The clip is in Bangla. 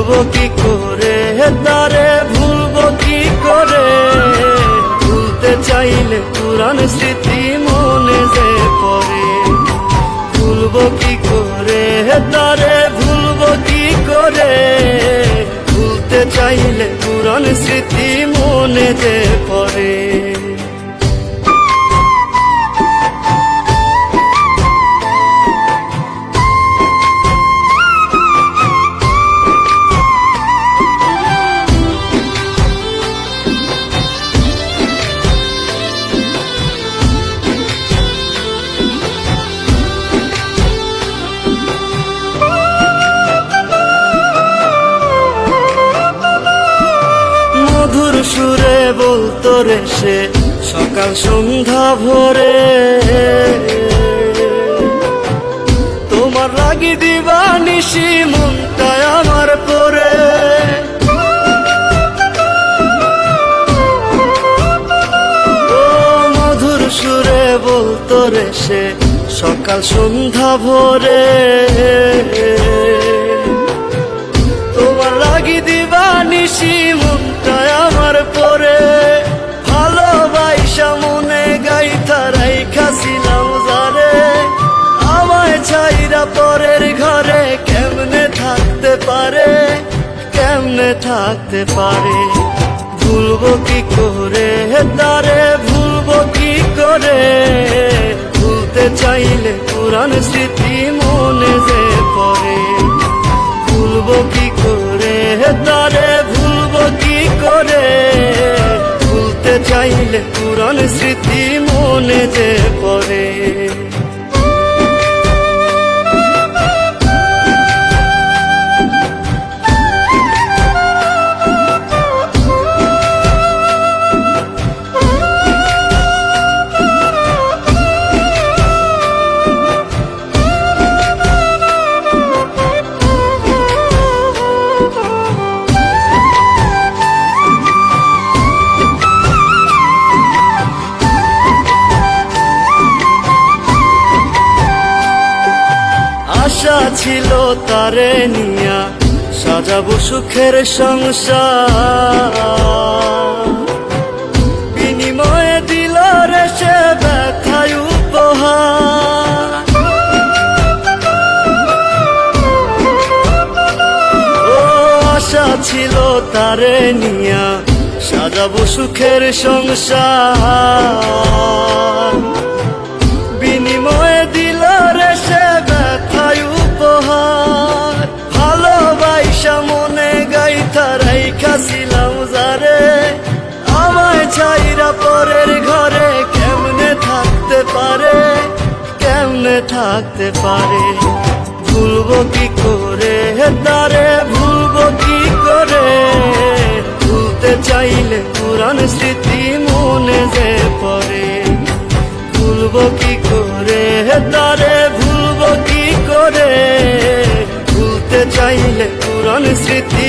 ভুলবো কি করে? তারে ভুলবো কি করে? ভুলতে চাইলে পুরান স্মৃতি মনে যে পড়ে। ভুলবো কি করে? তারে ভুলবো কি করে? ভুলতে চাইলে পুরান স্মৃতি মনে যে পড়ে। সুরে বলতো রে সে, সকাল সন্ধ্যা ভোরে। তোমার লাগি দিবা নিশি মনটায় আমার পরে। ও মধুর সুরে বলতো রে সে, সকাল সন্ধ্যা ভোরে। রাইখাছিলাম যারে আমায় ছাইরা পরের ঘরে কেমনে থাকতে পারে? কেমনে থাকতে পারে? ভুলবো কি করে? তারে, ভুলবো কি করে? ভুলতে চাইলে পুরান স্মৃতি মনে যে পড়ে। ভুলবো কি করে? তারে, ভুলবো কি করে? ভুলতে চাইলে পুরান স্মৃতি মনে যে পড়ে। আশা ছিল তারে নিয়া, সাজাবো সুখের সংসার। বিনিময়ে দিল রে সে ব্যথায় উপহার। ও আশা ছিল তারে নিয়া, সাজাবো সুখের সংসার। কেমনে থাকতে পারে। ভুলবো কি করে? তারে ভুলবো কি করে? ভুলতে চাইলে পুরান স্মৃতি মনে যে পড়ে। ভুলবো কি করে? তারে ভুলবো কি করে? ভুলতে চাইলে পুরান স্মৃতি